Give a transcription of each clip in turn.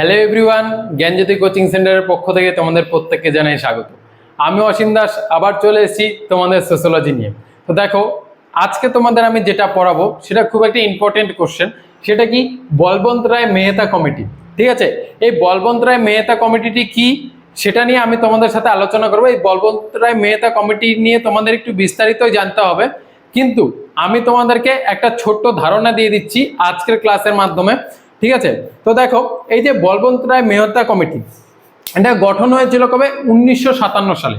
Hello everyone জ্ঞানজ্যোতি coaching সেন্টারের পক্ষ থেকে তোমাদের প্রত্যেককে জানাই স্বাগত। আমি অসীম দাস, আবার চলে এসেছি তোমাদের সোশ্যোলজি নিয়ে। তো দেখো, আজকে তোমাদের আমি যেটা পড়াবো, সেটা খুব একটা ইম্পর্টেন্ট কোশ্চেন সেটা কি বলবন্ত রায় মেহতা কমিটি। ঠিক আছে? এই বলবন্ত রায় মেহতা কমিটিটি কি? সেটা নিয়ে আমি তোমাদের সাথে আলোচনা করব। এই বলবন্ত রায় মেহতা কমিটি নিয়ে তোমাদের একটু বিস্তারিত জানতে হবে। কিন্তু আমি তোমাদেরকে একটা ছোট্ট ধারণা দিয়ে দিচ্ছি আজকের ক্লাসের মাধ্যমে। ঠিক আছে? তো দেখো, এই যে বলবন্ত রায় মেহতা কমিটি, এটা গঠন হয়েছিল কবে? উনিশশো সাতান্ন সালে।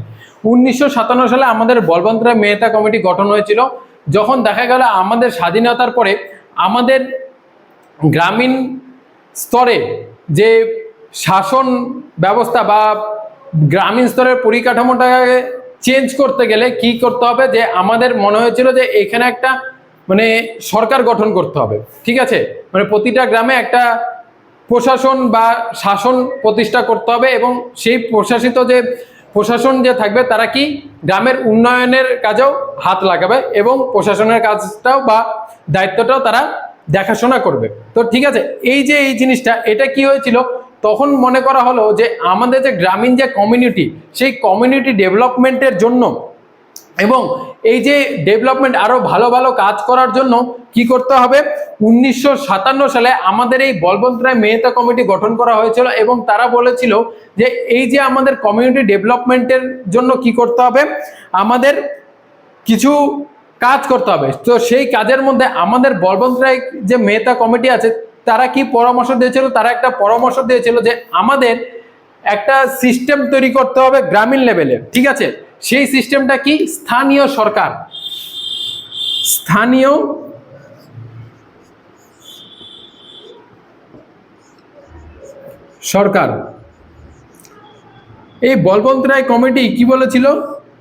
উনিশশো সাতান্ন সালে আমাদের বলবন্ত রায় মেহতা কমিটি গঠন হয়েছিল। যখন দেখা গেল আমাদের স্বাধীনতার পরে আমাদের গ্রামীণ স্তরে যে শাসন ব্যবস্থা বা গ্রামীণ স্তরের পরিকাঠামোটাকে চেঞ্জ করতে গেলে কি করতে হবে? যে আমাদের মনে হয়েছিল যে এখানে একটা মানে সরকার গঠন করতে হবে, ঠিক আছে? মানে প্রতিটা গ্রামে একটা প্রশাসন বা শাসন প্রতিষ্ঠা করতে হবে এবং সেই প্রশাসিত যে প্রশাসন যে থাকবে, তারা কি গ্রামের উন্নয়নের কাজেও হাত লাগাবে এবং প্রশাসনের কাজটাও বা দায়িত্বটাও তারা দেখাশোনা করবে। তো ঠিক আছে, এই যে এই জিনিসটা, এটা কি হয়েছিল? তখন মনে করা হলো যে আমাদের যে গ্রামীণ যে কমিউনিটি সেই কমিউনিটি ডেভেলপমেন্টের জন্য এবং এই যে ডেভেলপমেন্ট আরও ভালো ভালো কাজ করার জন্য কি করতে হবে? উনিশশো সাতান্ন সালে আমাদের এই বলবন্ত রায় মেহতা কমিটি গঠন করা হয়েছিল এবং তারা বলেছিল যে এই যে আমাদের কমিউনিটি ডেভেলপমেন্টের জন্য কি করতে হবে? আমাদের কিছু কাজ করতে হবে। তো সেই কাজের মধ্যে আমাদের বলবন্ত রায় যে মেহতা কমিটি আছে, তারা কি পরামর্শ দিয়েছিল? তারা একটা পরামর্শ দিয়েছিল যে আমাদের একটা সিস্টেম তৈরি করতে হবে গ্রামীণ লেভেলে ঠিক আছে? সেই সিস্টেমটা কি? স্থানীয় সরকার। স্থানীয় সরকার। এই বলবন্ত রায় কমিটি কি বলেছিল?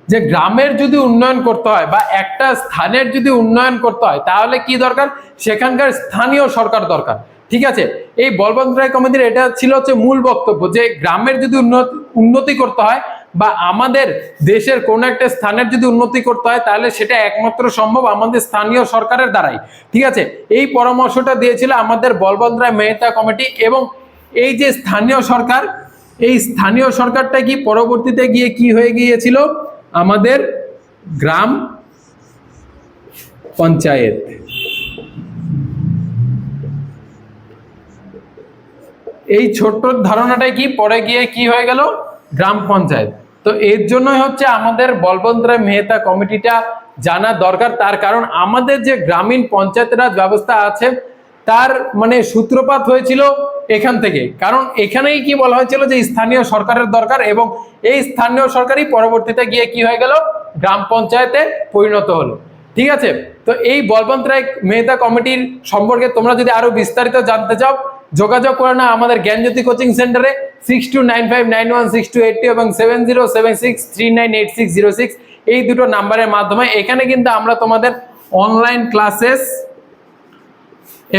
যে গ্রামের যদি উন্নয়ন করতে হয় বা একটা স্থানের যদি উন্নয়ন করতে হয়, তাহলে কি দরকার? সেখানকার স্থানীয় সরকার দরকার। ঠিক আছে? এই বলবন্ত রায় কমিটির এটা ছিল হচ্ছে মূল বক্তব্য যে গ্রামের যদি উন্নত- করতে হয় বা আমাদের দেশের কোনো একটা স্থানের যদি উন্নতি করতে হয়, তাহলে সেটা একমাত্র সম্ভব আমাদের স্থানীয় সরকারের দ্বারাই। ঠিক আছে? এই পরামর্শটা দিয়েছিল আমাদের বলবন্ত রায় মেহতা কমিটি এবং এই যে স্থানীয় সরকার, এই স্থানীয় সরকারটা কি পরবর্তীতে গিয়ে কি হয়ে গিয়েছিল? আমাদের গ্রাম পঞ্চায়েত। এই ছোট্ট ধারণাটাই কি? পরে গিয়ে কি হয়ে গেল? গ্রাম পঞ্চায়েত। তো এর জন্যই হচ্ছে আমাদের বলবন্ত রায় মেহতা কমিটিটা জানা দরকার। তার কারণ আমাদের যে গ্রামীণ পঞ্চায়েত রাজ ব্যবস্থা আছে, তার মানে সূত্রপাত হয়েছিল এখান থেকে। কারণ এখানেই কি বলা হয়েছিল যে স্থানীয় সরকারের দরকার এবং এই স্থানীয় সরকারই পরবর্তীতে গিয়ে কি হয়ে গেল? গ্রাম পঞ্চায়েতে পরিণত হলো। ঠিক আছে? তো এই বলবন্ত রায় মেহতা কমিটির সম্পর্কে তোমরা যদি আরও বিস্তারিত জানতে চাও, যোগাযোগ করে না আমাদের জ্ঞানজ্যোতি কোচিং সেন্টারে। Six two nine five nine one six eight এবং seven zero seven six three nine eight six zero six এই দুটো নাম্বারের মাধ্যমে। এখানে কিন্তু আমরা তোমাদের অনলাইন ক্লাসেস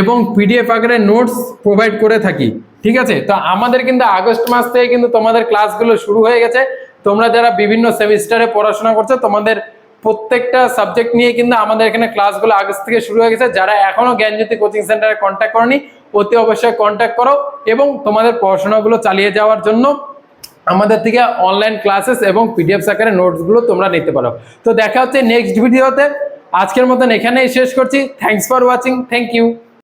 এবং পিডিএফ আকারে নোটস প্রোভাইড করে থাকি। ঠিক আছে? তো আমাদের কিন্তু আগস্ট মাস থেকে কিন্তু তোমাদের ক্লাসগুলো শুরু হয়ে গেছে। তোমরা যারা বিভিন্ন সেমিস্টারে পড়াশোনা করছ, তোমাদের প্রত্যেকটা সাবজেক্ট নিয়ে কিন্তু আমাদের এখানে ক্লাসগুলো আগস্ট থেকে শুরু হয়ে গেছে। যারা এখনও জ্ঞানজ্যোতি কোচিং সেন্টারে কন্ট্যাক্ট করনি, অতি অবশ্যই কন্ট্যাক্ট করো এবং তোমাদের পড়াশোনাগুলো চালিয়ে যাওয়ার জন্য আমাদের থেকে অনলাইন ক্লাসেস এবং পিডিএফ আকারে নোটসগুলো তোমরা নিতে পারো। তো দেখা হচ্ছে নেক্সট ভিডিওতে আজকের মতন এখানেই শেষ করছি। Thanks for watching thank you